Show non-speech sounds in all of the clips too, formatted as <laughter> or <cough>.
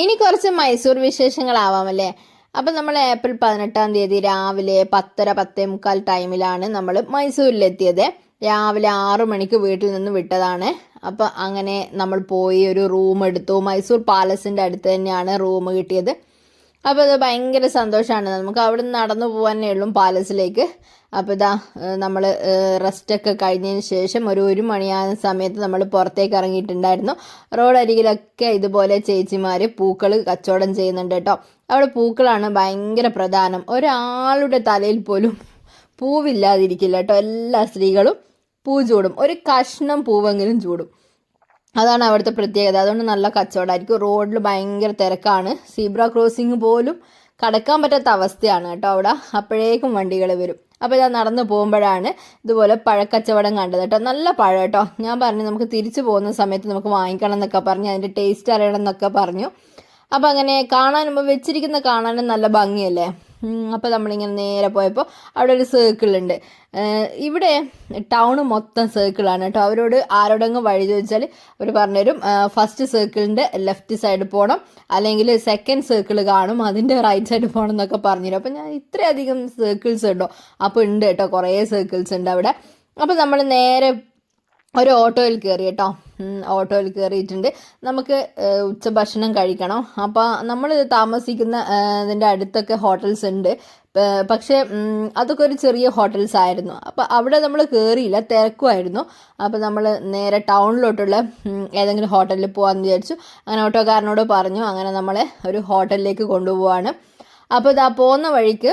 ഇനി കുറച്ച് മൈസൂർ വിശേഷങ്ങളാവാമല്ലേ? അപ്പം നമ്മൾ ഏപ്രിൽ പതിനെട്ടാം തീയതി രാവിലെ പത്തര പത്തേ മുക്കാൽ ടൈമിലാണ് നമ്മൾ മൈസൂരിലെത്തിയത്. രാവിലെ ആറു മണിക്ക് വീട്ടിൽ നിന്ന് വിട്ടതാണ്. അപ്പം അങ്ങനെ നമ്മൾ പോയി ഒരു റൂം എടുത്തു. മൈസൂർ പാലസിന്റെ അടുത്ത് തന്നെയാണ് റൂം കിട്ടിയത്. അപ്പോൾ അത് ഭയങ്കര സന്തോഷമാണ് നമുക്ക് അവിടെ നിന്ന് നടന്നു പോകാനേ ഉള്ളൂ പാലസിലേക്ക്. അപ്പോൾ ഇതാ നമ്മൾ റെസ്റ്റൊക്കെ കഴിഞ്ഞതിന് ശേഷം ഒരു ഒരു മണിയാകുന്ന സമയത്ത് നമ്മൾ പുറത്തേക്ക് ഇറങ്ങിയിട്ടുണ്ടായിരുന്നു. റോഡരികിലൊക്കെ ഇതുപോലെ ചേച്ചിമാർ പൂക്കൾ കച്ചവടം ചെയ്യുന്നുണ്ട് കേട്ടോ. അവിടെ പൂക്കളാണ് ഭയങ്കര പ്രധാനം. ഒരാളുടെ തലയിൽ പോലും പൂവില്ലാതിരിക്കില്ല കേട്ടോ. എല്ലാ സ്ത്രീകളും പൂ ചൂടും. ഒരു കഷ്ണം പൂവെങ്കിലും ചൂടും. അതാണ് അവിടുത്തെ പ്രത്യേകത. അതുകൊണ്ട് നല്ല കച്ചവടമായിരിക്കും. റോഡിൽ ഭയങ്കര തിരക്കാണ്. സീബ്ര ക്രോസിംഗ് പോലും കടക്കാൻ പറ്റാത്ത അവസ്ഥയാണ് കേട്ടോ അവിടെ. അപ്പോഴേക്കും വണ്ടികൾ വരും. അപ്പോൾ ഇതാ നടന്നു പോകുമ്പോഴാണ് ഇതുപോലെ പഴക്കച്ചവടം കണ്ടത് കേട്ടോ. നല്ല പഴം കേട്ടോ. ഞാൻ പറഞ്ഞു നമുക്ക് തിരിച്ചു പോകുന്ന സമയത്ത് നമുക്ക് വാങ്ങിക്കണം എന്നൊക്കെ പറഞ്ഞു. അതിന്റെ ടേസ്റ്റ് അറിയണം എന്നൊക്കെ പറഞ്ഞു. അപ്പോൾ അങ്ങനെ കാണാനും വെച്ചിരിക്കുന്ന കാണാനും നല്ല ഭംഗിയല്ലേ? അപ്പോൾ നമ്മളിങ്ങനെ നേരെ പോയപ്പോൾ അവിടെ ഒരു സർക്കിൾ ഉണ്ട്. ഇവിടെ ടൗണ് മൊത്തം സർക്കിളാണ് കേട്ടോ. അവരോട് ആരോടെങ്കിലും വഴി ചോദിച്ചാൽ അവർ പറഞ്ഞുതരും. ഫസ്റ്റ് സർക്കിളിന്റെ ലെഫ്റ്റ് സൈഡ് പോകണം അല്ലെങ്കിൽ സെക്കൻഡ് സർക്കിൾ കാണും. അതിന്റെ റൈറ്റ് സൈഡ് പോകണം എന്നൊക്കെ പറഞ്ഞുതരും. അപ്പോൾ ഞാൻ ഇത്രയധികം സർക്കിൾസ് ഉണ്ടോ? അപ്പോൾ ഉണ്ട് കേട്ടോ. കുറേ സർക്കിൾസ് ഉണ്ട് അവിടെ. അപ്പോൾ നമ്മൾ നേരെ ഒരു ഓട്ടോയിൽ കയറി കേട്ടോ. ഓട്ടോയിൽ കയറിയിട്ടുണ്ട്. നമുക്ക് ഉച്ചഭക്ഷണം കഴിക്കണം. അപ്പോൾ നമ്മൾ താമസിക്കുന്ന ഇതിന്റെ അടുത്തൊക്കെ ഹോട്ടൽസ് ഉണ്ട്. പക്ഷേ അതൊക്കെ ഒരു ചെറിയ ഹോട്ടൽസ് ആയിരുന്നു. അപ്പോൾ അവിടെ നമ്മൾ കയറിയില്ല തിരക്കുമായിരുന്നു. അപ്പോൾ നമ്മൾ നേരെ ടൗണിലോട്ടുള്ള ഏതെങ്കിലും ഹോട്ടലിൽ പോകാമെന്ന് വിചാരിച്ചു. അങ്ങനെ ഓട്ടോക്കാരനോട് പറഞ്ഞു അങ്ങനെ നമ്മളെ ഒരു ഹോട്ടലിലേക്ക് കൊണ്ടുപോവാണ്. അപ്പോൾ ഇതാ പോകുന്ന വഴിക്ക്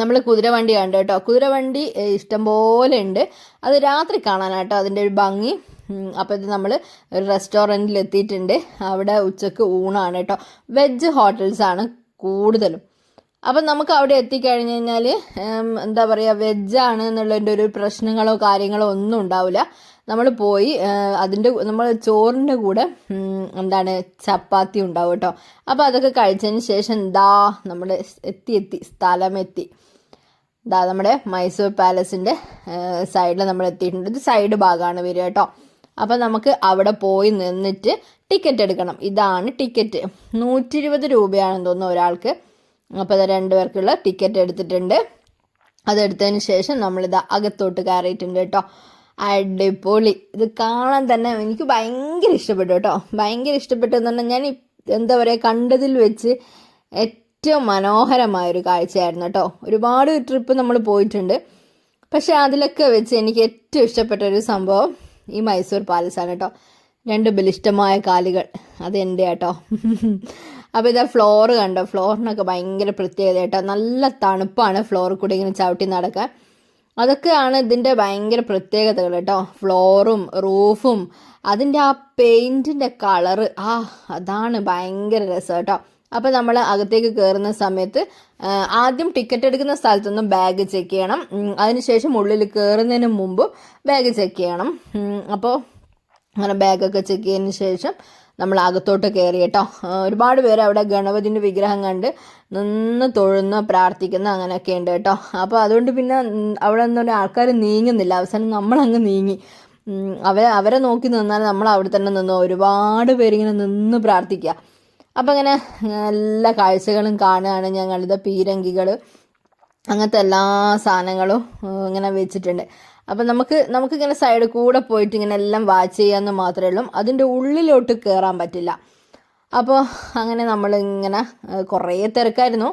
നമ്മൾ കുതിരവണ്ടി കണ്ടു കേട്ടോ. കുതിരവണ്ടി ഇഷ്ടംപോലെ ഉണ്ട്. അത് രാത്രി കാണാനാട്ടോ അതിന്റെ ഒരു ഭംഗി. അപ്പോൾ ഇത് നമ്മൾ ഒരു റെസ്റ്റോറന്റിൽ എത്തിയിട്ടുണ്ട് അവിടെ ഉച്ചയ്ക്ക് ഊണാണ് കേട്ടോ. വെജ് ഹോട്ടൽസാണ് കൂടുതലും. അപ്പം നമുക്ക് അവിടെ എത്തിക്കഴിഞ്ഞ് കഴിഞ്ഞാൽ എന്താ പറയുക വെജാണ് എന്നുള്ളതിന്റെ ഒരു പ്രശ്നങ്ങളോ കാര്യങ്ങളോ ഒന്നും ഉണ്ടാവില്ല. നമ്മൾ പോയി അതിന്റെ നമ്മൾ ചോറിന്റെ കൂടെ എന്താണ് ചപ്പാത്തി ഉണ്ടാവും കേട്ടോ. അപ്പോൾ അതൊക്കെ കഴിച്ചതിന് ശേഷം ദാ നമ്മൾ എത്തി എത്തി സ്ഥലം ദാ നമ്മുടെ മൈസൂർ പാലസിന്റെ സൈഡിൽ നമ്മൾ എത്തിയിട്ടുണ്ട്. ഇത് സൈഡ് ഭാഗമാണ് വരിക കേട്ടോ. അപ്പോൾ നമുക്ക് അവിടെ പോയി നിന്നിട്ട് ടിക്കറ്റ് എടുക്കണം. ഇതാണ് ടിക്കറ്റ് നൂറ്റി ഇരുപത് രൂപയാണെന്ന് തോന്നുന്നു ഒരാൾക്ക്. അപ്പോൾ അത് രണ്ടുപേർക്കുള്ള ടിക്കറ്റ് എടുത്തിട്ടുണ്ട്. അതെടുത്തതിന് ശേഷം നമ്മളിത് അകത്തോട്ട് കയറിയിട്ടുണ്ട് കേട്ടോ. അടിപൊളി. ഇത് കാണാൻ തന്നെ എനിക്ക് ഭയങ്കര ഇഷ്ടപ്പെട്ടു കേട്ടോ. ഭയങ്കര ഇഷ്ടപ്പെട്ടു എന്ന് പറഞ്ഞാൽ ഞാൻ എന്താ പറയുക കണ്ടതിൽ വെച്ച് ഏറ്റവും മനോഹരമായൊരു കാഴ്ചയായിരുന്നു കേട്ടോ. ഒരുപാട് ട്രിപ്പ് നമ്മൾ പോയിട്ടുണ്ട്. പക്ഷേ അതിലൊക്കെ വെച്ച് എനിക്ക് ഏറ്റവും ഇഷ്ടപ്പെട്ട ഒരു സംഭവം ഈ മൈസൂർ പാലസാണ് കേട്ടോ. രണ്ട് ബലിഷ്ടമായ കാലുകൾ. അത് അതെന്റെ കേട്ടോ അപ്പോൾ ഇതാ ഫ്ലോർ കണ്ടോ? ഫ്ലോറിനൊക്കെ ഭയങ്കര പ്രത്യേകത കേട്ടോ. നല്ല തണുപ്പാണ് ഫ്ലോർ കൂടി ഇങ്ങനെ ചവിട്ടി നടക്കാൻ. അതൊക്കെയാണ് ഇതിന്റെ ഭയങ്കര പ്രത്യേകതകൾ കേട്ടോ. ഫ്ലോറും റൂഫും അതിന്റെ ആ പെയിന്റിന്റെ കളറ് ആ അതാണ് ഭയങ്കര രസം കേട്ടോ. അപ്പോൾ നമ്മൾ അകത്തേക്ക് കയറുന്ന സമയത്ത് ആദ്യം ടിക്കറ്റ് എടുക്കുന്ന സ്ഥലത്തൊന്നും ബാഗ് ചെക്ക് ചെയ്യണം. അതിനുശേഷം ഉള്ളിൽ കയറുന്നതിന് മുമ്പ് ബാഗ് ചെക്ക് ചെയ്യണം. അപ്പോൾ അങ്ങനെ ബാഗൊക്കെ ചെക്ക് ചെയ്തതിന് ശേഷം നമ്മൾ അകത്തോട്ട് കയറി കേട്ടോ. ഒരുപാട് പേര് അവിടെ ഗണപതിന്റെ വിഗ്രഹം കണ്ട് നിന്ന് തൊഴുന്ന പ്രാർത്ഥിക്കുന്ന അങ്ങനെയൊക്കെ ഉണ്ട് കേട്ടോ. അപ്പോൾ അതുകൊണ്ട് പിന്നെ അവിടെ നിന്ന് ആൾക്കാർ നീങ്ങുന്നില്ല. അവസാനം നമ്മളങ്ങ് നീങ്ങി. അവരെ അവരെ നോക്കി നിന്നാൽ നമ്മൾ അവിടെ തന്നെ നിന്ന് ഒരുപാട് പേരിങ്ങനെ നിന്ന് പ്രാർത്ഥിക്കുക. അപ്പം അങ്ങനെ എല്ലാ കാഴ്ചകളും കാണുകയാണ് ഞങ്ങളിത് പീരങ്കികൾ അങ്ങനത്തെ എല്ലാ സാധനങ്ങളും ഇങ്ങനെ വെച്ചിട്ടുണ്ട്. അപ്പം നമുക്ക് നമുക്കിങ്ങനെ സൈഡ് കൂടെ പോയിട്ട് ഇങ്ങനെ എല്ലാം വാച്ച് ചെയ്യാമെന്ന് മാത്രമേ ഉള്ളൂ. അതിന്റെ ഉള്ളിലോട്ട് കയറാൻ പറ്റില്ല. അപ്പോൾ അങ്ങനെ നമ്മളിങ്ങനെ കുറേ തിരക്കായിരുന്നു.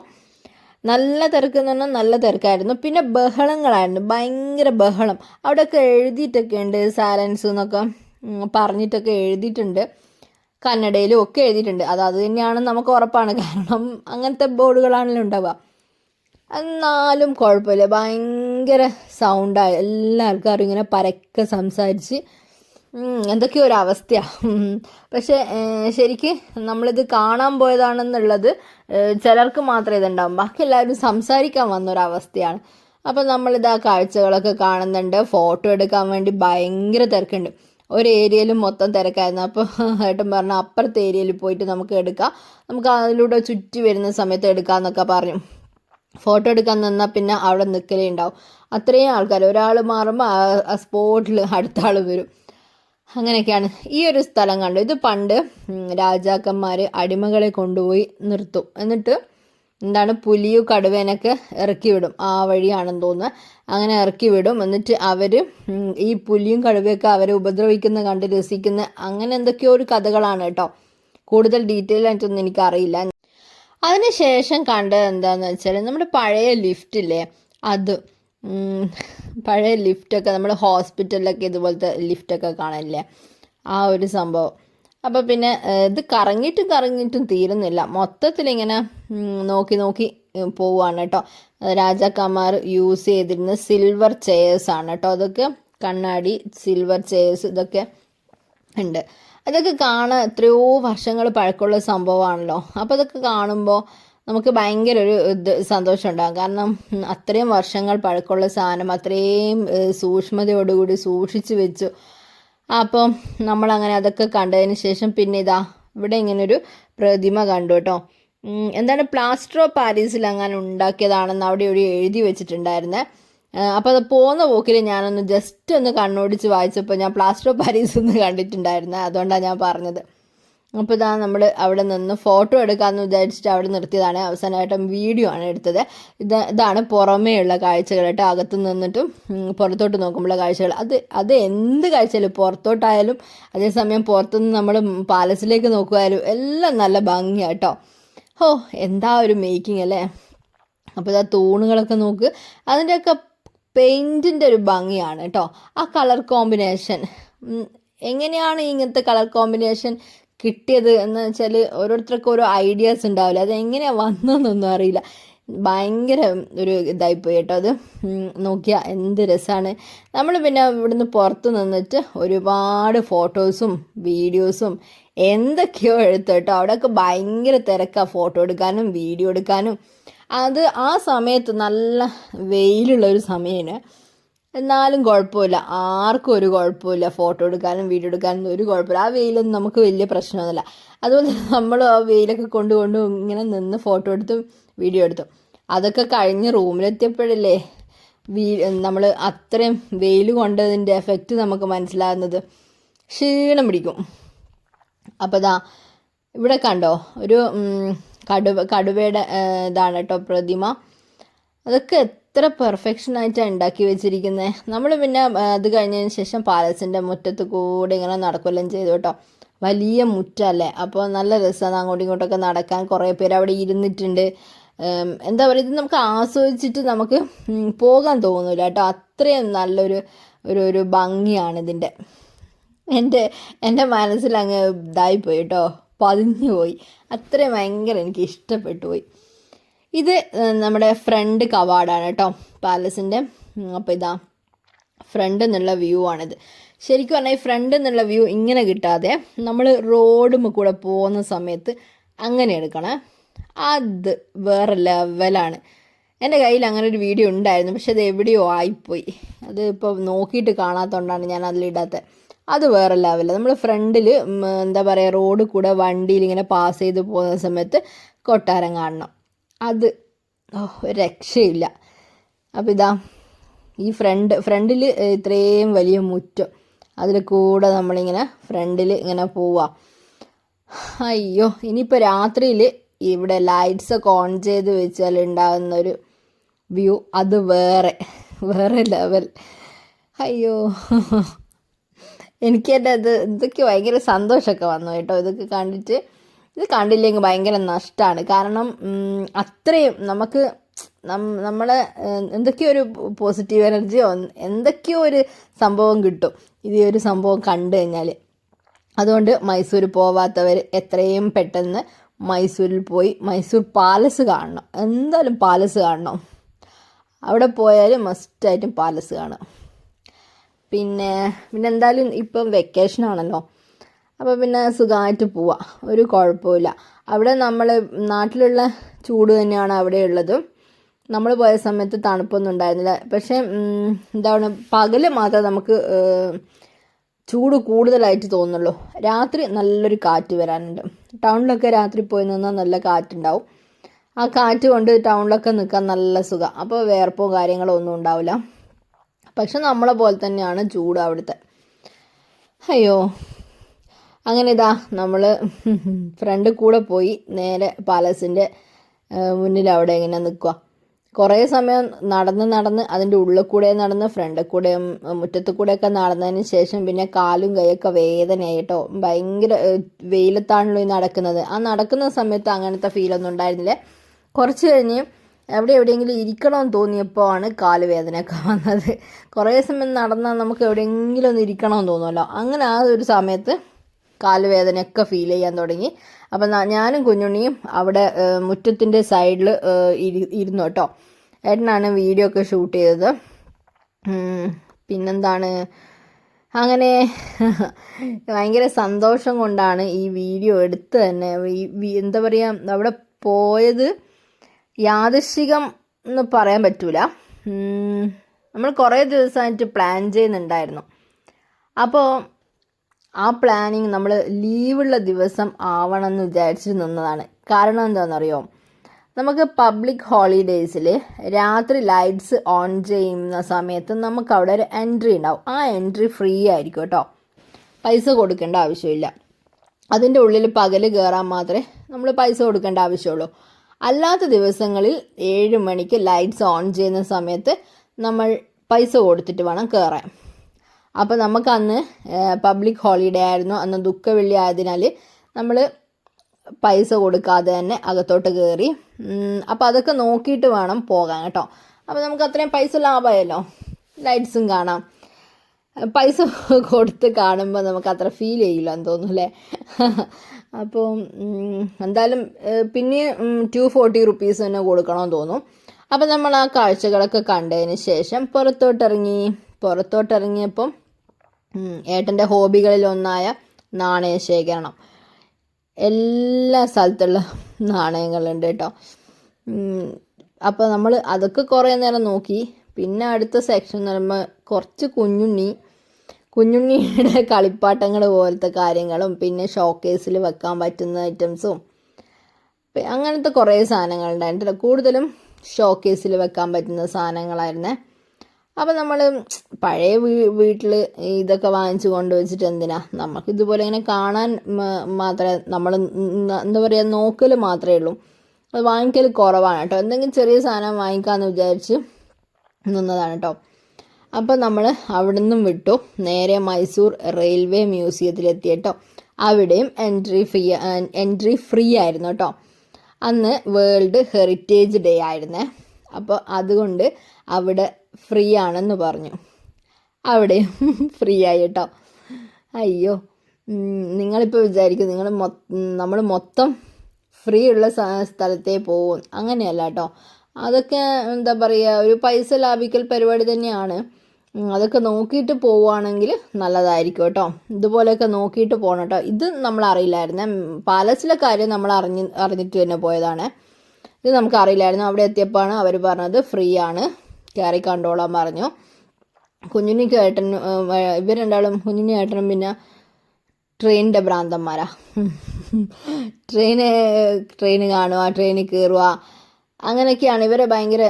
നല്ല തിരക്ക് എന്ന് പറഞ്ഞാൽ നല്ല തിരക്കായിരുന്നു. പിന്നെ ബഹളങ്ങളായിരുന്നു. ഭയങ്കര ബഹളം. അവിടെയൊക്കെ എഴുതിയിട്ടൊക്കെ ഉണ്ട് സാലൻസ് എന്നൊക്കെ പറഞ്ഞിട്ടൊക്കെ എഴുതിയിട്ടുണ്ട്. കന്നഡയിലും ഒക്കെ എഴുതിയിട്ടുണ്ട്. അത് അത് തന്നെയാണെന്ന് നമുക്ക് ഉറപ്പാണ്. കാരണം അങ്ങനത്തെ ബോർഡുകളാണല്ലോ ഉണ്ടാവുക. എന്നാലും കുഴപ്പമില്ല. ഭയങ്കര സൗണ്ടായി എല്ലാവർക്കും ഇങ്ങനെ പരക്കെ സംസാരിച്ച്. എന്തൊക്കെയോ ഒരു അവസ്ഥയാണ് പക്ഷേ ശരിക്ക് നമ്മളിത് കാണാൻ പോയതാണെന്നുള്ളത് ചിലർക്ക് മാത്രമേ ഇതുണ്ടാവും. ബാക്കി എല്ലാവരും സംസാരിക്കാൻ വന്നൊരവസ്ഥയാണ് അപ്പോൾ നമ്മളിത് ആ കാഴ്ചകളൊക്കെ കാണുന്നുണ്ട്. ഫോട്ടോ എടുക്കാൻ വേണ്ടി ഭയങ്കര തിരക്കുണ്ട്. ഒരു ഏരിയയിൽ മൊത്തം തിരക്കായിരുന്നു. അപ്പോൾ ഏട്ടൻ പറഞ്ഞു അപ്പുറത്തെ ഏരിയയിൽ പോയിട്ട് നമുക്ക് എടുക്കാം. നമുക്ക് അതിലൂടെ ചുറ്റി വരുന്ന സമയത്ത് എടുക്കാമെന്നൊക്കെ പറഞ്ഞു. ഫോട്ടോ എടുക്കാൻ നിന്നാൽ പിന്നെ അവിടെ നിൽക്കലേ ഉണ്ടാവും. അത്രയും ആൾക്കാർ ഒരാൾ മാറുമ്പോൾ ആ സ്പോട്ടിൽ അടുത്ത ആൾ വരും. അങ്ങനെയൊക്കെയാണ്. ഈ ഒരു സ്ഥലം കണ്ടു. ഇത് പണ്ട് രാജാക്കന്മാർ അടിമകളെ കൊണ്ടുപോയി നിർത്തും. എന്നിട്ട് എന്താണ് പുലിയും കടുവേനൊക്കെ ഇറക്കി വിടും ആ വഴിയാണെന്ന് തോന്നുന്നു. അങ്ങനെ ഇറക്കി വിടും എന്നിട്ട് അവർ ഈ പുലിയും കടുവയൊക്കെ അവരെ ഉപദ്രവിക്കുന്ന കണ്ട് രസിക്കുന്ന അങ്ങനെ എന്തൊക്കെയോ ഒരു കഥകളാണ് കേട്ടോ. കൂടുതൽ ഡീറ്റെയിൽ ആയിട്ടൊന്നും എനിക്കറിയില്ല. അതിനുശേഷം കണ്ടത് എന്താണെന്ന് വെച്ചാൽ നമ്മുടെ പഴയ ലിഫ്റ്റ് ഇല്ലേ? അത് പഴയ ലിഫ്റ്റൊക്കെ നമ്മുടെ ഹോസ്പിറ്റലിലൊക്കെ ഇതുപോലത്തെ ലിഫ്റ്റൊക്കെ കാണില്ലേ ആ ഒരു സംഭവം. അപ്പോൾ പിന്നെ ഇത് കറങ്ങിയിട്ടും കറങ്ങിയിട്ടും തീരുന്നില്ല. മൊത്തത്തിൽ ഇങ്ങനെ നോക്കി നോക്കി പോവുകയാണ് കേട്ടോ രാജാക്കന്മാർ യൂസ് ചെയ്തിരുന്ന സിൽവർ ചെയേഴ്സ് ആണ് കേട്ടോ അതൊക്കെ കണ്ണാടി സിൽവർ ചെയേഴ്സ് ഇതൊക്കെ ഉണ്ട്. അതൊക്കെ കാണാൻ എത്രയോ വർഷങ്ങൾ പഴക്കമുള്ള സംഭവമാണല്ലോ. അപ്പോൾ അതൊക്കെ കാണുമ്പോൾ നമുക്ക് ഭയങ്കര ഒരു ഇത് സന്തോഷം ഉണ്ടാകും. കാരണം അത്രയും വർഷങ്ങൾ പഴക്കമുള്ള സാധനം അത്രയും സൂക്ഷ്മതയോടുകൂടി സൂക്ഷിച്ചു വെച്ചു. അപ്പം നമ്മളങ്ങനെ അതൊക്കെ കണ്ടതിന് ശേഷം പിന്നെ ഇതാ ഇവിടെ ഇങ്ങനൊരു പ്രതിമ കണ്ടു കേട്ടോ. എന്താണ് പ്ലാസ്റ്റർ ഓഫ് പാരീസിൽ അങ്ങനെ ഉണ്ടാക്കിയതാണെന്ന് അവിടെ ഒരു എഴുതി വെച്ചിട്ടുണ്ടായിരുന്നേ. അപ്പോൾ അത് പോകുന്ന പോക്കിൽ ഞാനൊന്ന് ജസ്റ്റ് ഒന്ന് കണ്ണോടിച്ച് വായിച്ചപ്പോൾ ഞാൻ പ്ലാസ്റ്റർ ഓഫ് പാരീസ് ഒന്ന് കണ്ടിട്ടുണ്ടായിരുന്നേ. അതുകൊണ്ടാണ് ഞാൻ പറഞ്ഞത്. അപ്പോൾ ഇതാ നമ്മൾ അവിടെ നിന്ന് ഫോട്ടോ എടുക്കാമെന്ന് വിചാരിച്ചിട്ട് അവിടെ നിർത്തിയതാണ്. അവസാനമായിട്ടും വീഡിയോ ആണ് എടുത്തത്. ഇത് ഇതാണ് ഉള്ള കാഴ്ചകൾ കേട്ടോ. അകത്ത് നിന്നിട്ടും പുറത്തോട്ട് നോക്കുമ്പോഴുള്ള കാഴ്ചകൾ. അത് അത് എന്ത് കാഴ്ചയാലും പുറത്തോട്ടായാലും അതേസമയം പുറത്തുനിന്ന് നമ്മൾ പാലസിലേക്ക് നോക്കുമായാലും എല്ലാം നല്ല ഭംഗിയാണ് കേട്ടോ. ഓ എന്താ ഒരു മേക്കിംഗ് അല്ലേ? അപ്പോൾ ഇതാ തൂണുകളൊക്കെ നോക്ക്. അതിന്റെയൊക്കെ പെയിന്റിന്റെ ഒരു ഭംഗിയാണ് കേട്ടോ. ആ കളർ കോമ്പിനേഷൻ എങ്ങനെയാണ് ഇങ്ങനത്തെ കളർ കോമ്പിനേഷൻ കിട്ടിയത് എന്ന് വെച്ചാൽ ഓരോരുത്തർക്കും ഓരോ ഐഡിയാസ് ഉണ്ടാവില്ല. അത് വന്നതെന്നൊന്നും അറിയില്ല. ഭയങ്കര ഒരു ഇതായിപ്പോയി കേട്ടോ അത്. നോക്കിയാൽ എന്ത് രസമാണ് നമ്മൾ പിന്നെ ഇവിടുന്ന് പുറത്ത് നിന്നിട്ട് ഒരുപാട് ഫോട്ടോസും വീഡിയോസും എന്തൊക്കെയോ എടുത്തു കേട്ടോ. അവിടെയൊക്കെ ഭയങ്കര തിരക്കാണ് ഫോട്ടോ എടുക്കാനും വീഡിയോ എടുക്കാനും. അത് ആ സമയത്ത് നല്ല വെയിലുള്ള ഒരു സമയമാണ് എന്നാലും കുഴപ്പമില്ല. ആർക്കും ഒരു കുഴപ്പമില്ല. ഫോട്ടോ എടുക്കാനും വീഡിയോ എടുക്കാനും ഒരു കുഴപ്പമില്ല. ആ വെയിലൊന്നും നമുക്ക് വലിയ പ്രശ്നമൊന്നുമില്ല. അതുപോലെ നമ്മൾ ആ വെയിലൊക്കെ കൊണ്ട് കൊണ്ട് ഇങ്ങനെ നിന്ന് ഫോട്ടോ എടുത്തും വീഡിയോ എടുത്തു. അതൊക്കെ കഴിഞ്ഞ് റൂമിലെത്തിയപ്പോഴല്ലേ വീ നമ്മൾ അത്രയും വെയിൽ കൊണ്ടതിന്റെ എഫക്റ്റ് നമുക്ക് മനസ്സിലാകുന്നത്. ക്ഷീണം പിടിക്കും. അപ്പോൾ ദാ ഇവിടെ കണ്ടോ? ഒരു കടുവ കടുവയുടെ ഇതാണ് കേട്ടോ പ്രതിമ. അതൊക്കെ എത്ര പെർഫെക്ഷൻ ആയിട്ടാണ് ഉണ്ടാക്കി വെച്ചിരിക്കുന്നത് നമ്മൾ പിന്നെ അത് കഴിഞ്ഞതിന് ശേഷം പാലസിന്റെ മുറ്റത്ത് കൂടെ ഇങ്ങനെ നടക്കുകയെല്ലാം ചെയ്തു കേട്ടോ വലിയ മുറ്റല്ലേ? അപ്പോൾ നല്ല രസമാണ് അങ്ങോട്ടും ഇങ്ങോട്ടൊക്കെ നടക്കാൻ. കുറേ പേര് അവിടെ ഇരുന്നിട്ടുണ്ട്. എന്താ പറയുക ഇത് നമുക്ക് ആസ്വദിച്ചിട്ട് നമുക്ക് പോകാൻ തോന്നില്ല കേട്ടോ അത്രയും നല്ലൊരു ഒരു ഒരു ഭംഗിയാണ് ഇതിന്റെ എന്റെ എന്റെ മനസ്സിൽ അങ്ങ് ഇതായിപ്പോയി കേട്ടോ പതിഞ്ഞു പോയി. അത്രയും ഭയങ്കര എനിക്ക് ഇഷ്ടപ്പെട്ടു പോയി. ഇത് നമ്മുടെ ഫ്രണ്ട് കവാടാണ് കേട്ടോ പാലസിന്റെ അപ്പോൾ ഇതാ ഫ്രണ്ട് എന്നുള്ള വ്യൂ ആണിത്. ശരിക്കും പറഞ്ഞാൽ ഈ ഫ്രണ്ട് എന്നുള്ള വ്യൂ ഇങ്ങനെ കിട്ടാതെ നമ്മൾ റോഡും കൂടെ പോകുന്ന സമയത്ത് അങ്ങനെ എടുക്കണേ. അത് വേറെ ലെവലാണ്. എന്റെ കയ്യിൽ അങ്ങനെ ഒരു വീഡിയോ ഉണ്ടായിരുന്നു പക്ഷെ അത് എവിടെയോ ആയിപ്പോയി. അത് ഇപ്പോൾ നോക്കിയിട്ട് കാണാത്തതുകൊണ്ടാണ് ഞാൻ അതിലിടാത്തത് അത് വേറെ ലെവലാണ് നമ്മൾ ഫ്രണ്ടിൽ എന്താ പറയുക റോഡ് കൂടെ വണ്ടിയിൽ ഇങ്ങനെ പാസ് ചെയ്ത് പോകുന്ന സമയത്ത് കൊട്ടാരം കാണണം. അത്. രക്ഷയില്ല. അപ്പോൾ ഇതാ ഈ ഫ്രണ്ട് ഫ്രണ്ടിൽ ഇത്രയും വലിയ മുറ്റം. അതിൽ കൂടെ നമ്മളിങ്ങനെ ഫ്രണ്ടിൽ ഇങ്ങനെ പോവാം. അയ്യോ ഇനിയിപ്പോൾ രാത്രിയിൽ ഇവിടെ ലൈറ്റ്സ് ഒക്കെ ഓൺ ചെയ്ത് വെച്ചാൽ ഉണ്ടാകുന്ന ഒരു വ്യൂ അത് വേറെ വേറെ ലെവൽ. അയ്യോ എനിക്ക് എന്റെ അത് ഇതൊക്കെ ഭയങ്കര സന്തോഷമൊക്കെ വന്നു കേട്ടോ. ഇതൊക്കെ കണ്ടിട്ട് ഇത് കണ്ടില്ലെങ്കിൽ ഭയങ്കര നഷ്ടമാണ് കാരണം അത്രയും നമുക്ക് നമ്മളെ എന്തൊക്കെയോ ഒരു പോസിറ്റീവ് എനർജിയോ എന്തൊക്കെയോ ഒരു സംഭവം കിട്ടും. ഇത് ഒരു സംഭവം കണ്ടു കഴിഞ്ഞാൽ അതുകൊണ്ട് മൈസൂർ പോവാത്തവർ എത്രയും പെട്ടെന്ന് മൈസൂരിൽ പോയി മൈസൂർ പാലസ് കാണണം. എന്തായാലും പാലസ് കാണണം. അവിടെ പോയാൽ മസ്റ്റായിട്ടും പാലസ് കാണാം. പിന്നെ പിന്നെ എന്തായാലും ഇപ്പം വെക്കേഷൻ ആണല്ലോ. അപ്പോൾ പിന്നെ സുഖമായിട്ട് പോവാം. ഒരു കുഴപ്പമില്ല അവിടെ നമ്മൾ നാട്ടിലുള്ള ചൂട് തന്നെയാണ് അവിടെ ഉള്ളതും. നമ്മൾ പോയ സമയത്ത് തണുപ്പൊന്നും ഉണ്ടായിരുന്നില്ല. പക്ഷേ എന്താണ് പകൽ മാത്രമേ നമുക്ക് ചൂട് കൂടുതലായിട്ട് തോന്നുള്ളൂ രാത്രി നല്ലൊരു കാറ്റ് വരാനുണ്ട്. ടൗണിലൊക്കെ രാത്രി പോയി നിന്നാൽ നല്ല കാറ്റുണ്ടാവും. ആ കാറ്റ് കൊണ്ട് ടൗണിലൊക്കെ നിൽക്കാൻ നല്ല സുഖം. അപ്പോൾ വേർപ്പോ കാര്യങ്ങളോ ഒന്നും ഉണ്ടാവില്ല. പക്ഷെ നമ്മളെ പോലെ തന്നെയാണ് ചൂട് അവിടുത്തെ. അയ്യോ. അങ്ങനെ ഇതാ നമ്മൾ ഫ്രണ്ട് കൂടെ പോയി നേരെ പാലസിന്റെ മുന്നിൽ അവിടെ ഇങ്ങനെ നിൽക്കുക കുറേ സമയം നടന്ന് നടന്ന് അതിന്റെ ഉള്ളിൽ കൂടെ നടന്ന് ഫ്രണ്ട് കൂടെയും മുറ്റത്ത് കൂടെയൊക്കെ നടന്നതിന് ശേഷം പിന്നെ കാലും കൈയൊക്കെ വേദനയായിട്ടോ ഭയങ്കര വെയിലത്താണല്ലോ ഈ നടക്കുന്നത്. ആ നടക്കുന്ന സമയത്ത് അങ്ങനത്തെ ഫീലൊന്നും ഉണ്ടായിരുന്നില്ല. കുറച്ച് കഴിഞ്ഞ് എവിടെ എവിടെയെങ്കിലും ഇരിക്കണമെന്ന് തോന്നിയപ്പോൾ ആണ് കാൽ വേദനയൊക്കെ വന്നത്. കുറേ സമയം നടന്നാൽ നമുക്ക് എവിടെയെങ്കിലും ഒന്ന് ഇരിക്കണമെന്ന് തോന്നുമല്ലോ അങ്ങനെ ആ ഒരു സമയത്ത് കാലുവേദനയൊക്കെ ഫീൽ ചെയ്യാൻ തുടങ്ങി. അപ്പം ഞാനും കുഞ്ഞുണ്ണിയും അവിടെ മുറ്റത്തിന്റെ സൈഡിൽ ഇരുന്നു കേട്ടോ. ഏട്ടനാണ് വീഡിയോ ഒക്കെ ഷൂട്ട് ചെയ്തത്. പിന്നെന്താണ്? അങ്ങനെ <laughs> ഭയങ്കര സന്തോഷം കൊണ്ടാണ് ഈ വീഡിയോ എടുത്ത് തന്നെ ഈ എന്താ പറയുക അവിടെ പോയത് യാദൃശികം എന്ന് പറയാൻ പറ്റൂല. നമ്മൾ കുറേ ദിവസമായിട്ട് പ്ലാൻ ചെയ്യുന്നുണ്ടായിരുന്നു. അപ്പോൾ ആ പ്ലാനിങ് നമ്മൾ ലീവുള്ള ദിവസം ആവണം എന്ന് വിചാരിച്ച് നിന്നതാണ്. കാരണം എന്താണെന്നറിയോ? നമുക്ക് പബ്ലിക് ഹോളിഡേയ്സിൽ രാത്രി ലൈറ്റ്സ് ഓൺ ചെയ്യുന്ന സമയത്ത് നമുക്ക് അവിടെ ഒരു എൻട്രി ഉണ്ടാവും. ആ എൻട്രി ഫ്രീ ആയിരിക്കും കേട്ടോ. പൈസ കൊടുക്കേണ്ട ആവശ്യമില്ല. അതിന്റെ ഉള്ളിൽ പകൽ കയറാൻ മാത്രമേ നമ്മൾ പൈസ കൊടുക്കേണ്ട ആവശ്യമുള്ളൂ. അല്ലാത്ത ദിവസങ്ങളിൽ ഏഴ് മണിക്ക് ലൈറ്റ്സ് ഓൺ ചെയ്യുന്ന സമയത്ത് നമ്മൾ പൈസ കൊടുത്തിട്ട് വേണം കയറാൻ അപ്പോൾ നമുക്ക് അന്ന് പബ്ലിക് ഹോളിഡേ ആയിരുന്നു. അന്ന് ദുഃഖവെള്ളി ആയതിനാൽ നമ്മൾ പൈസ കൊടുക്കാതെ തന്നെ അകത്തോട്ട് കയറി അപ്പോൾ അതൊക്കെ നോക്കിയിട്ട് വേണം പോകാൻ കേട്ടോ. അപ്പോൾ നമുക്ക് അത്രയും പൈസ ലാഭമായല്ലോ? ലൈറ്റ്സും കാണാം. പൈസ <laughs> കൊടുത്ത് കാണുമ്പോൾ നമുക്ക് അത്ര ഫീൽ ചെയ്യില്ല എന്ന് തോന്നുന്നു <laughs> അപ്പോൾ എന്തായാലും പിന്നെ ടു ഫോർട്ടി റുപ്പീസ് തന്നെ കൊടുക്കണമെന്ന് തോന്നും അപ്പോൾ നമ്മൾ ആ കാഴ്ചകളൊക്കെ കണ്ടതിന് ശേഷം പുറത്തോട്ടിറങ്ങി. പുറത്തോട്ടിറങ്ങിയപ്പം ഏട്ടന്റെ ഹോബികളിൽ ഒന്നായ നാണയ ശേഖരണം. എല്ലാ സ്ഥലത്തുള്ള നാണയങ്ങളുണ്ട് കേട്ടോ. അപ്പോൾ നമ്മൾ അതൊക്കെ കുറേ നേരം നോക്കി. പിന്നെ അടുത്ത സെക്ഷൻ എന്ന് പറയുമ്പോൾ കുറച്ച് കുഞ്ഞുണ്ണി. കുഞ്ഞുണ്ണിയുടെ <laughs> കളിപ്പാട്ടങ്ങൾ പോലത്തെ കാര്യങ്ങളും പിന്നെ ഷോക്കേസിൽ വെക്കാൻ പറ്റുന്ന ഐറ്റംസും അങ്ങനത്തെ കുറേ സാധനങ്ങളുണ്ടായിരുന്നു കൂടുതലും ഷോക്കേസിൽ വെക്കാൻ പറ്റുന്ന സാധനങ്ങളായിരുന്നേ. അപ്പോൾ നമ്മൾ പഴയ വീ വീട്ടിൽ ഇതൊക്കെ വാങ്ങിച്ചു കൊണ്ടുവച്ചിട്ട് എന്തിനാ? നമുക്ക് ഇതുപോലെ ഇങ്ങനെ കാണാൻ മാത്രമേ നമ്മൾ എന്താ പറയുക നോക്കൽ മാത്രമേ ഉള്ളൂ. അത് വാങ്ങിക്കൽ കുറവാണ് കേട്ടോ. എന്തെങ്കിലും ചെറിയ സാധനം വാങ്ങിക്കാമെന്ന് വിചാരിച്ച് നിന്നതാണ് കേട്ടോ. അപ്പോൾ നമ്മൾ അവിടെ നിന്നും വിട്ടു. നേരെ മൈസൂർ റെയിൽവേ മ്യൂസിയത്തിലെത്തി കേട്ടോ. അവിടെയും എൻട്രി ഫ്രീ എൻട്രി ഫ്രീ ആയിരുന്നു കേട്ടോ. അന്ന് വേൾഡ് ഹെറിറ്റേജ് ഡേ ആയിരുന്നേ. അപ്പോൾ അതുകൊണ്ട് അവിടെ ഫ്രീ ആണെന്ന് പറഞ്ഞു. അവിടെയും ഫ്രീ ആയിട്ടോ അയ്യോ നിങ്ങളിപ്പോൾ വിചാരിക്കും നിങ്ങൾ നമ്മൾ മൊത്തം ഫ്രീ ഉള്ള സ്ഥലത്തേ പോകും അങ്ങനെയല്ല കേട്ടോ അതൊക്കെ എന്താ പറയുക ഒരു പൈസ ലാഭിക്കൽ പരിപാടി തന്നെയാണ്. അതൊക്കെ നോക്കിയിട്ട് പോവുകയാണെങ്കിൽ നല്ലതായിരിക്കും കേട്ടോ. ഇതുപോലെയൊക്കെ നോക്കിയിട്ട് പോകണം കേട്ടോ. ഇത് നമ്മൾ അറിയില്ലായിരുന്നേ. പാലസിലെ കാര്യം നമ്മൾ അറിഞ്ഞ് അറിഞ്ഞിട്ട് തന്നെ പോയതാണ്. ഇത് നമുക്ക് അറിയില്ലായിരുന്നു. അവിടെ എത്തിയപ്പോഴാണ് അവർ പറഞ്ഞത് ഫ്രീ ആണ് കയറി കണ്ടോളാൻ പറഞ്ഞു. കുഞ്ഞുണ്ണിക്ക് ഏട്ടനും ഇവർ രണ്ടാളും കുഞ്ഞുണ്ണി ഏട്ടനും പിന്നെ ട്രെയിനിന്റെ ഭ്രാന്തന്മാരാ. ട്രെയിന് ട്രെയിൻ കാണുക ട്രെയിനിൽ കയറുക അങ്ങനെയൊക്കെയാണ് ഇവരെ ഭയങ്കര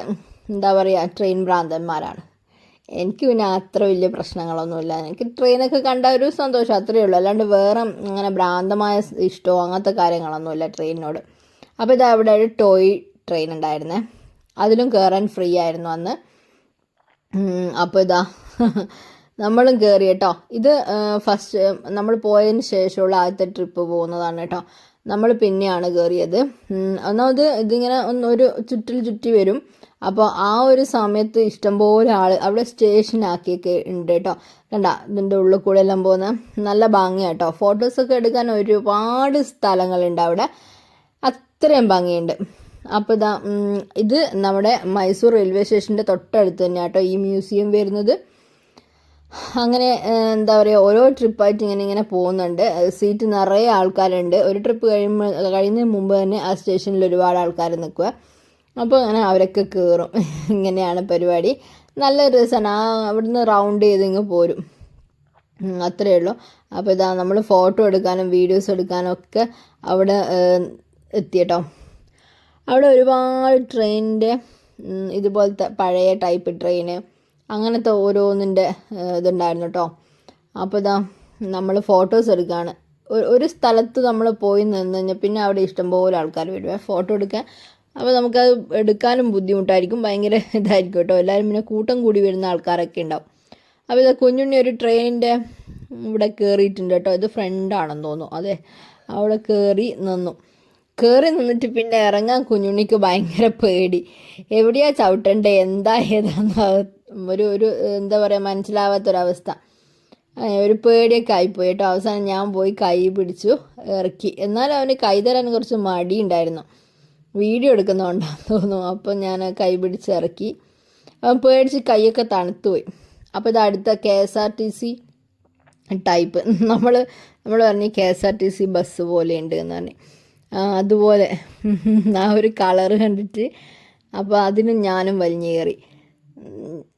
എന്താ പറയുക ട്രെയിൻ ഭ്രാന്തന്മാരാണ്. എനിക്ക് പിന്നെ അത്ര വലിയ പ്രശ്നങ്ങളൊന്നുമില്ല. എനിക്ക് ട്രെയിനൊക്കെ കണ്ട ഒരു സന്തോഷം അത്രയേ ഉള്ളൂ. അല്ലാണ്ട് വേറെ അങ്ങനെ ഭ്രാന്തമായ ഇഷ്ടമോ അങ്ങനത്തെ കാര്യങ്ങളൊന്നുമില്ല ട്രെയിനിനോട്. അപ്പോൾ ഇത് അവിടെ ഒരു ടോയ് ട്രെയിൻ ഉണ്ടായിരുന്നേ. അതിലും കയറാൻ ഫ്രീ ആയിരുന്നു അന്ന്. അപ്പോൾ ഇതാ. നമ്മളും കയറി കേട്ടോ. ഇത് ഫസ്റ്റ് നമ്മൾ പോയതിന് ശേഷമുള്ള ആദ്യത്തെ ട്രിപ്പ് പോകുന്നതാണ് കേട്ടോ. നമ്മൾ പിന്നെയാണ് കയറിയത് ഒന്നാമത് ഇതിങ്ങനെ ഒന്ന് ഒരു ചുറ്റിൽ ചുറ്റി വരും. അപ്പോൾ ആ ഒരു സമയത്ത് ഇഷ്ടംപോലെ ആൾ അവിടെ സ്റ്റേഷനാക്കിയൊക്കെ ഉണ്ട് കേട്ടോ. കണ്ട ഇതിന്റെ ഉള്ളിൽ കൂടെ എല്ലാം പോകുന്ന നല്ല ഭംഗിയാണ് കേട്ടോ. ഫോട്ടോസൊക്കെ എടുക്കാൻ ഒരുപാട് സ്ഥലങ്ങളുണ്ട് അവിടെ. അത്രയും ഭംഗിയുണ്ട്. അപ്പോൾ ഇതാ ഇത് നമ്മുടെ മൈസൂർ റെയിൽവേ സ്റ്റേഷന്റെ തൊട്ടടുത്ത് തന്നെ കേട്ടോ ഈ മ്യൂസിയം വരുന്നത്. അങ്ങനെ എന്താ പറയുക ഓരോ ട്രിപ്പായിട്ട് ഇങ്ങനെ ഇങ്ങനെ പോകുന്നുണ്ട്. സീറ്റ് നിറയെ ആൾക്കാരുണ്ട്. ഒരു ട്രിപ്പ് കഴിയുമ്പോൾ കഴിയുന്നതിന് മുമ്പ് തന്നെ ആ സ്റ്റേഷനിൽ ഒരുപാട് ആൾക്കാർ നിൽക്കുക. അപ്പോൾ അങ്ങനെ അവരൊക്കെ കയറും <laughs> ഇങ്ങനെയാണ് പരിപാടി. നല്ല രസമാണ് ആ അവിടുന്ന് റൗണ്ട് ചെയ്ത് ഇങ്ങ് പോരും. അത്രയേ ഉള്ളൂ. അപ്പോൾ ഇതാ നമ്മൾ ഫോട്ടോ എടുക്കാനും വീഡിയോസ് എടുക്കാനും ഒക്കെ അവിടെ എത്തിയട്ടോ. അവിടെ ഒരുപാട് ട്രെയിനിന്റെ ഇതുപോലത്തെ പഴയ ടൈപ്പ് ട്രെയിന് അങ്ങനത്തെ ഓരോന്നിന്റെ ഇതുണ്ടായിരുന്നു കേട്ടോ അപ്പോൾ ഇതാ നമ്മൾ ഫോട്ടോസ് എടുക്കുകയാണ് ഒരു സ്ഥലത്ത് നമ്മൾ പോയി നിന്ന് കഴിഞ്ഞാൽ പിന്നെ അവിടെ ഇഷ്ടംപോലെ ആൾക്കാർ വരുവേ ഫോട്ടോ എടുക്കാൻ അപ്പോൾ നമുക്കത് എടുക്കാനും ബുദ്ധിമുട്ടായിരിക്കും ഭയങ്കര ഇതായിരിക്കും കേട്ടോ എല്ലാവരും പിന്നെ കൂട്ടം കൂടി വരുന്ന ആൾക്കാരൊക്കെ ഉണ്ടാവും. അപ്പോൾ ഇത് കുഞ്ഞുണ്ണി ഒരു ട്രെയിനിന്റെ ഇവിടെ കയറിയിട്ടുണ്ട് കേട്ടോ ഇത് ഫ്രണ്ടാണെന്ന് തോന്നുന്നു. അതെ അവിടെ കയറി നിന്നു. കയറി നിന്നിട്ട് പിന്നെ ഇറങ്ങാൻ കുഞ്ഞുണ്ണിക്ക് ഭയങ്കര പേടി. എവിടെയാ ചവിട്ടണ്ടേ? എന്താ ഏതാന്ന് ഒരു ഒരു എന്താ പറയുക മനസ്സിലാവാത്തൊരവസ്ഥ. ഒരു പേടിയൊക്കെ ആയിപ്പോയി കേട്ടോ. അവസാനം ഞാൻ പോയി കൈ പിടിച്ചു ഇറക്കി. എന്നാലും അവന് കൈ തരാൻ കുറച്ച് മടി ഉണ്ടായിരുന്നു വീഡിയോ എടുക്കുന്നതുകൊണ്ടാന്ന് തോന്നുന്നു. അപ്പം ഞാൻ കൈ പിടിച്ച് ഇറക്കി. അവൻ പേടിച്ച് കൈയൊക്കെ തണുത്തുപോയി അപ്പോൾ ഇത് അടുത്ത K S R T C type. നമ്മൾ നമ്മൾ പറഞ്ഞ് K S R T C bus പോലെ ഉണ്ട് എന്ന് പറഞ്ഞു. അതുപോലെ. <laughs> ആ ഒരു കളറ് കണ്ടിട്ട്. അപ്പോൾ അതിനും ഞാനും വലിഞ്ഞു കയറി.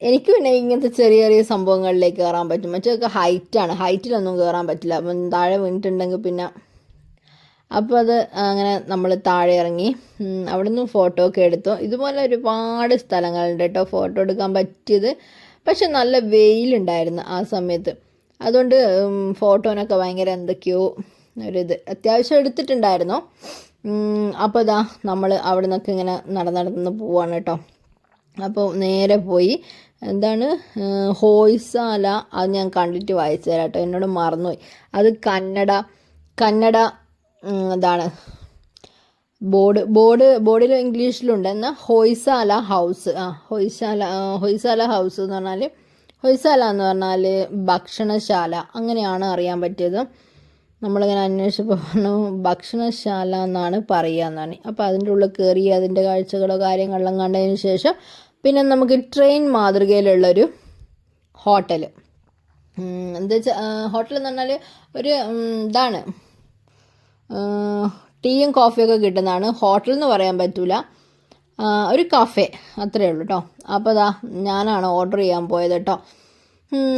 എനിക്ക് പിന്നെ ഇങ്ങനത്തെ ചെറിയ ചെറിയ സംഭവങ്ങളിലേക്ക് കയറാൻ പറ്റും. മറ്റൊക്കെ ഹൈറ്റാണ് ഹൈറ്റിലൊന്നും കയറാൻ പറ്റില്ല. അപ്പം താഴെ വീണിട്ടുണ്ടെങ്കിൽ പിന്നെ അപ്പോൾ അത് അങ്ങനെ നമ്മൾ താഴെ ഇറങ്ങി. അവിടെ നിന്ന് ഫോട്ടോ ഒക്കെ എടുത്തു. ഇതുപോലെ ഒരുപാട് സ്ഥലങ്ങളുണ്ട് കേട്ടോ ഫോട്ടോ എടുക്കാൻ പറ്റിയത്. പക്ഷെ നല്ല വെയിലുണ്ടായിരുന്നു ആ സമയത്ത്. അതുകൊണ്ട് ഫോട്ടോനൊക്കെ ഭയങ്കര എന്തൊക്കെയോ ഒരിത് അത്യാവശ്യം എടുത്തിട്ടുണ്ടായിരുന്നു. അപ്പോൾ ഇതാ നമ്മൾ അവിടെ നിന്നൊക്കെ ഇങ്ങനെ നടന്ന് നടന്ന് പോവാണ് കേട്ടോ അപ്പോൾ നേരെ പോയി. എന്താണ്? ഹോയ്സാല അത് ഞാൻ കണ്ടിട്ട് വായിച്ചു തരാം കേട്ടോ എന്നോട് മറന്നുപോയി. അത് കന്നഡ കന്നഡ എന്താണ്? ബോർഡ് ബോർഡ് ബോർഡിൽ ഇംഗ്ലീഷിലുണ്ട്. എന്നാൽ ഹോയ്സാല ഹൗസ്. ആ ഹൊയ്സാല ഹൊയ്സാല ഹൗസ് എന്ന് പറഞ്ഞാൽ ഹൊയ്സാല എന്ന് പറഞ്ഞാൽ ഭക്ഷണശാല. അങ്ങനെയാണ് അറിയാൻ പറ്റിയത്. നമ്മളിങ്ങനെ അന്വേഷിച്ചപ്പോൾ പറഞ്ഞു ഭക്ഷണശാല എന്നാണ് പറയുക എന്നാണ്. അപ്പോൾ അതിന്റെ ഉള്ളിൽ കയറി അതിന്റെ കാഴ്ചകളോ കാര്യങ്ങളെല്ലാം കണ്ടതിന് ശേഷം പിന്നെ നമുക്ക് ട്രെയിൻ മാതൃകയിലുള്ളൊരു ഹോട്ടൽ എന്താ വെച്ചാൽ ഹോട്ടൽ എന്ന് പറഞ്ഞാൽ ഒരു ഇതാണ്. ടീയും കോഫിയൊക്കെ കിട്ടുന്നതാണ്. ഹോട്ടൽ എന്ന് പറയാൻ പറ്റൂല. ഒരു കഫേ. അത്രേ ഉള്ളൂ കേട്ടോ അപ്പോൾ അതാ ഞാനാണ് ഓർഡർ ചെയ്യാൻ പോയത് കേട്ടോ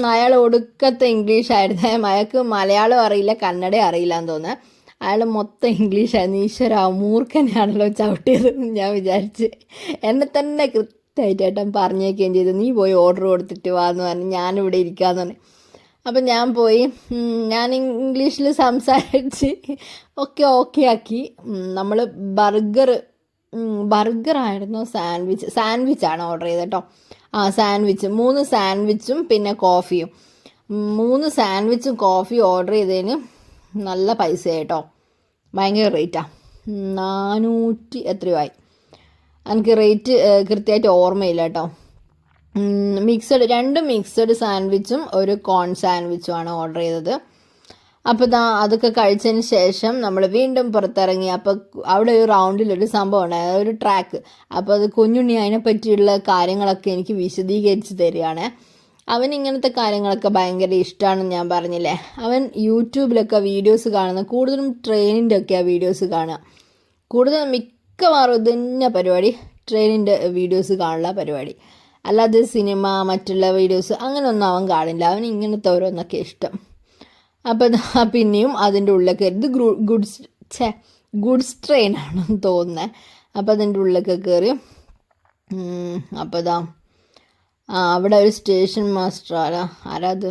അയാൾ ഒടുക്കത്തെ ഇംഗ്ലീഷ് ആയിരുന്നു അയാൾക്ക് മലയാളം അറിയില്ല കന്നഡ അറിയില്ല എന്ന് തോന്നുന്നത് അയാൾ മൊത്തം ഇംഗ്ലീഷായിരുന്നു. ഈശ്വര മൂർഖനെയാണല്ലോ ചവിട്ടിയത് ഞാൻ വിചാരിച്ച്. എന്നെ തന്നെ കൃത്യമായിട്ട് ഏട്ടൻ പറഞ്ഞേക്കുകയും ചെയ്തു. നീ പോയി ഓർഡർ കൊടുത്തിട്ട് വാ എന്ന് പറഞ്ഞു. ഞാനിവിടെ ഇരിക്കാന്ന് പറഞ്ഞു. അപ്പം ഞാൻ പോയി. ഞാൻ ഇംഗ്ലീഷിൽ സംസാരിച്ച് ഒക്കെ ഓക്കെ ആക്കി. നമ്മൾ ബർഗർ ബർഗർ ആയിരുന്നു സാൻഡ്വിച്ച് ആണ് ഓർഡർ ചെയ്തത് കേട്ടോ ആ സാൻഡ്വിച്ച് മൂന്ന് സാൻഡ്വിച്ചും പിന്നെ കോഫിയും മൂന്ന് സാൻഡ്വിച്ചും കോഫിയും ഓർഡർ ചെയ്തതിന് നല്ല പൈസ കേട്ടോ ഭയങ്കര റേറ്റാണ് നാനൂറ്റി എത്രയോ ആയി. എനിക്ക് റേറ്റ് കൃത്യമായിട്ട് ഓർമ്മയില്ല കേട്ടോ മിക്സഡ് രണ്ട് മിക്സഡ് സാൻഡ്വിച്ചും ഒരു കോൺ സാൻഡ്വിച്ചും ആണ് ഓർഡർ ചെയ്തത്. അപ്പോൾ ദാ അതൊക്കെ കഴിച്ചതിന് ശേഷം നമ്മൾ വീണ്ടും പുറത്തിറങ്ങി. അപ്പോൾ അവിടെ ഒരു റൗണ്ടിൽ ഒരു സംഭവം ഉണ്ടായത് ഒരു ട്രാക്ക് അപ്പോൾ അത് കുഞ്ഞുണ്ണി അതിനെ പറ്റിയുള്ള കാര്യങ്ങളൊക്കെ എനിക്ക് വിശദീകരിച്ച് തരികയാണ്. അവൻ ഇങ്ങനത്തെ കാര്യങ്ങളൊക്കെ ഭയങ്കര ഇഷ്ടമാണെന്ന് ഞാൻ പറഞ്ഞില്ലേ? അവൻ യൂട്യൂബിലൊക്കെ വീഡിയോസ് കാണുന്ന കൂടുതലും ട്രെയിനിന്റെ ആ വീഡിയോസ് കാണുക. കൂടുതലും മിക്കവാറും ഇത് തന്നെ പരിപാടി. ട്രെയിനിന്റെ വീഡിയോസ് കാണുന്ന പരിപാടി. അല്ലാതെ സിനിമ മറ്റുള്ള വീഡിയോസ് അങ്ങനെയൊന്നും അവൻ കാണില്ല. അവൻ ഇങ്ങനത്തെ ഓരോന്നൊക്കെ ഇഷ്ടം. അപ്പോൾ പിന്നെയും അതിന്റെ ഉള്ളിലേക്ക് ഇത് ഗുഡ്സ് ഛേ ഗുഡ്സ് ട്രെയിൻ ആണെന്ന് തോന്നുന്നത് അപ്പോൾ അതിന്റെ ഉള്ളിലൊക്കെ കയറി അപ്പോൾ ഇതാ അവിടെ ഒരു സ്റ്റേഷൻ മാസ്റ്റർ ആരാ ആരാ അത്?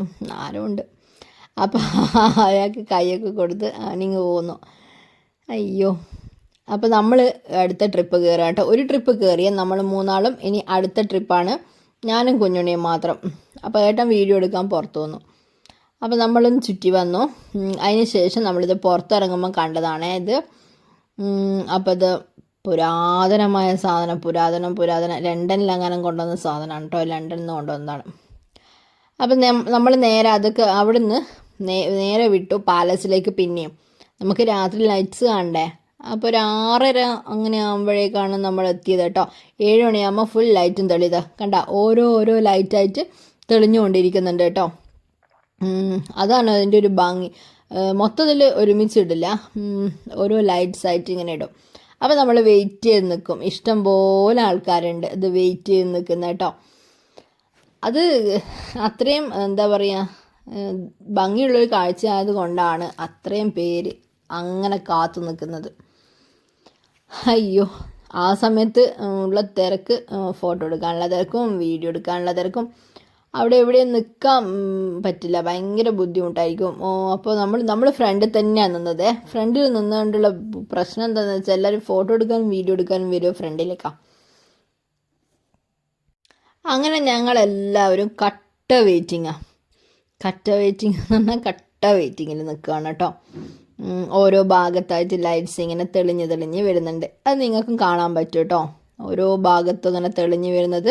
ഉണ്ട്. അപ്പോൾ അയാൾക്ക് കൈയൊക്കെ കൊടുത്ത് അണിങ്ങ് പോന്നു. അയ്യോ. അപ്പോൾ നമ്മൾ അടുത്ത ട്രിപ്പ് കയറാം കേട്ടോ. ഒരു ട്രിപ്പ് കയറിയ നമ്മൾ മൂന്നാളും ഇനി അടുത്ത ട്രിപ്പാണ് ഞാനും കുഞ്ഞുണ്ണിയും മാത്രം. അപ്പോൾ ഏട്ടൻ വീഡിയോ എടുക്കാൻ പുറത്തു വന്നു. അപ്പോൾ നമ്മളും ചുറ്റി വന്നു. അതിന് ശേഷം നമ്മളിത് പുറത്തിറങ്ങുമ്പോൾ കണ്ടതാണ് ഇത്. അപ്പോൾ ഇത് പുരാതനമായ സാധനം പുരാതനം പുരാതന. ലണ്ടനിൽ അങ്ങനെ കൊണ്ടുവന്ന സാധനമാണ് കേട്ടോ. ലണ്ടനിൽ നിന്ന് കൊണ്ടുവന്നതാണ്. അപ്പം നമ്മൾ നേരെ അതൊക്കെ അവിടുന്ന് നേരെ വിട്ടു പാലസിലേക്ക് പിന്നെയും. നമുക്ക് രാത്രി ലൈറ്റ്സ് കാണണ്ടേ? അപ്പോൾ ഒരു ആറര അങ്ങനെ ആകുമ്പോഴേക്കാണ് നമ്മൾ എത്തിയത് കേട്ടോ. ഏഴ് മണിയാകുമ്പോൾ ഫുൾ ലൈറ്റും തെളിയത് കണ്ട ഓരോ ഓരോ ലൈറ്റായിട്ട് തെളിഞ്ഞുകൊണ്ടിരിക്കുന്നുണ്ട് കേട്ടോ. അതാണ് അതിന്റെ ഒരു ഭംഗി. മൊത്തത്തിൽ ഒരുമിച്ച് ഇടില്ല. ഓരോ ലൈറ്റ്സ് ആയിട്ട് ഇങ്ങനെ ഇടും. അപ്പോൾ നമ്മൾ വെയിറ്റ് ചെയ്ത് നിൽക്കും ഇഷ്ടം പോലെ ആൾക്കാരുണ്ട് ഇത് വെയിറ്റ് ചെയ്ത് നിൽക്കുന്ന കേട്ടോ. അത് അത്രയും എന്താ പറയുക ഭംഗിയുള്ളൊരു കാഴ്ച ആയതുകൊണ്ടാണ് അത്രയും പേര് അങ്ങനെ കാത്തു നിൽക്കുന്നത് അയ്യോ ആ സമയത്ത് ഉള്ള തിരക്ക് ഫോട്ടോ എടുക്കാനുള്ള തിരക്കും വീഡിയോ എടുക്കാനുള്ള തിരക്കും. അവിടെ എവിടെയും നിൽക്കാൻ പറ്റില്ല. ഭയങ്കര ബുദ്ധിമുട്ടായിരിക്കും. ഓ അപ്പോൾ നമ്മൾ നമ്മൾ ഫ്രണ്ടിൽ തന്നെയാണ് നിന്നത്. ഫ്രണ്ടിൽ നിന്നുകൊണ്ടുള്ള പ്രശ്നം എന്താണെന്ന് വെച്ചാൽ എല്ലാവരും ഫോട്ടോ എടുക്കാനും വീഡിയോ എടുക്കാനും വരുമോ ഫ്രണ്ടിലേക്കാ അങ്ങനെ ഞങ്ങളെല്ലാവരും കട്ട വെയിറ്റിങ്ങാണ് കട്ട വെയിറ്റിംഗ് എന്ന് പറഞ്ഞാൽ കട്ട വെയിറ്റിങ്ങിൽ നിൽക്കുകയാണ് കേട്ടോ. ഓരോ ഭാഗത്തായിട്ട് ലൈറ്റ്സ് ഇങ്ങനെ തെളിഞ്ഞ് തെളിഞ്ഞ് വരുന്നുണ്ട്. അത് നിങ്ങൾക്കും കാണാൻ പറ്റും കേട്ടോ. ഓരോ ഭാഗത്തും ഇങ്ങനെ തെളിഞ്ഞ് വരുന്നത്.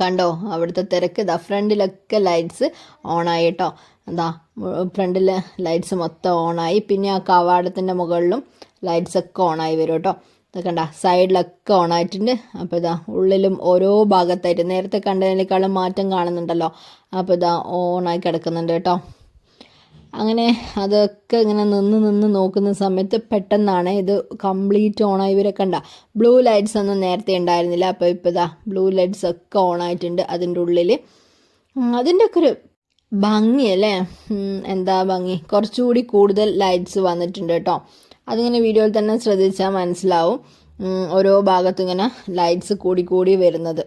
കണ്ടോ? അവിടുത്തെ തിരക്ക്. ഇതാ ഫ്രണ്ടിലൊക്കെ ലൈറ്റ്സ് ഓണായി കേട്ടോ. എന്താ ഫ്രണ്ടിൽ ലൈറ്റ്സ് മൊത്തം ഓണായി പിന്നെ ആ കവാടത്തിന്റെ മുകളിലും ലൈറ്റ്സ് ഒക്കെ ഓണായി വരും കേട്ടോ. കണ്ട സൈഡിലൊക്കെ ഓണായിട്ടുണ്ട് അപ്പോൾ ഇതാ ഉള്ളിലും ഓരോ ഭാഗത്തായിട്ട് നേരത്തെ കണ്ടതിനേക്കാളും മാറ്റം കാണുന്നുണ്ടല്ലോ. അപ്പോൾ ഇതാ ഓണായി കിടക്കുന്നുണ്ട് കേട്ടോ. അങ്ങനെ അതൊക്കെ ഇങ്ങനെ നിന്ന് നിന്ന് നോക്കുന്ന സമയത്ത് പെട്ടെന്നാണ് ഇത് കംപ്ലീറ്റ് ഓണായി ഇവരെ കണ്ട ബ്ലൂ ലൈറ്റ്സ് ഒന്നും നേരത്തെ ഉണ്ടായിരുന്നില്ല. അപ്പോൾ ഇപ്പോൾ ഇതാ ബ്ലൂ ലൈറ്റ്സ് ഒക്കെ ഓണായിട്ടുണ്ട് അതിന്റെ ഉള്ളിൽ അതിന്റെ ഒക്കെ ഒരു ഭംഗി അല്ലേ? എന്താ ഭംഗി? കുറച്ചുകൂടി കൂടുതൽ ലൈറ്റ്സ് വന്നിട്ടുണ്ട് കേട്ടോ. അതിങ്ങനെ വീഡിയോയിൽ തന്നെ ശ്രദ്ധിച്ചാൽ മനസ്സിലാവും. ഓരോ ഭാഗത്തും ഇങ്ങനെ ലൈറ്റ്സ് കൂടി കൂടി വരുന്നത്.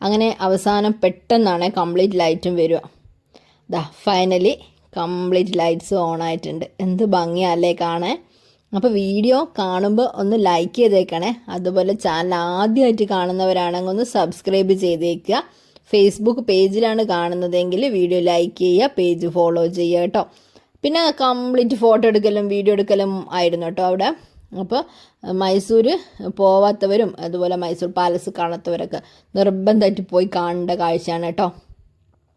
അങ്ങനെ അവസാനം പെട്ടെന്നാണ് കംപ്ലീറ്റ് ലൈറ്റും വരിക. ദാ ഫൈനലി കംപ്ലീറ്റ് ലൈറ്റ്സ് ഓൺ ആയിട്ടുണ്ട് എന്ത് ഭംഗിയല്ലേ കാണാൻ? അപ്പോൾ വീഡിയോ കാണുമ്പോൾ ഒന്ന് ലൈക്ക് ചെയ്തേക്കണേ. അതുപോലെ ചാനൽ ആദ്യമായിട്ട് കാണുന്നവരാണെങ്കിൽ ഒന്ന് സബ്സ്ക്രൈബ് ചെയ്തേക്കുക. ഫേസ്ബുക്ക് പേജിലാണ് കാണുന്നതെങ്കിൽ വീഡിയോ ലൈക്ക് ചെയ്യുക പേജ് ഫോളോ ചെയ്യുക കേട്ടോ പിന്നെ കംപ്ലീറ്റ് ഫോട്ടോ എടുക്കലും വീഡിയോ എടുക്കലും ആയിരുന്നു കേട്ടോ അവിടെ. അപ്പോൾ മൈസൂർ പോവാത്തവരും അതുപോലെ മൈസൂർ പാലസ് കാണാത്തവരൊക്കെ നിർബന്ധമായിട്ട് പോയി കാണേണ്ട കാഴ്ചയാണ് കേട്ടോ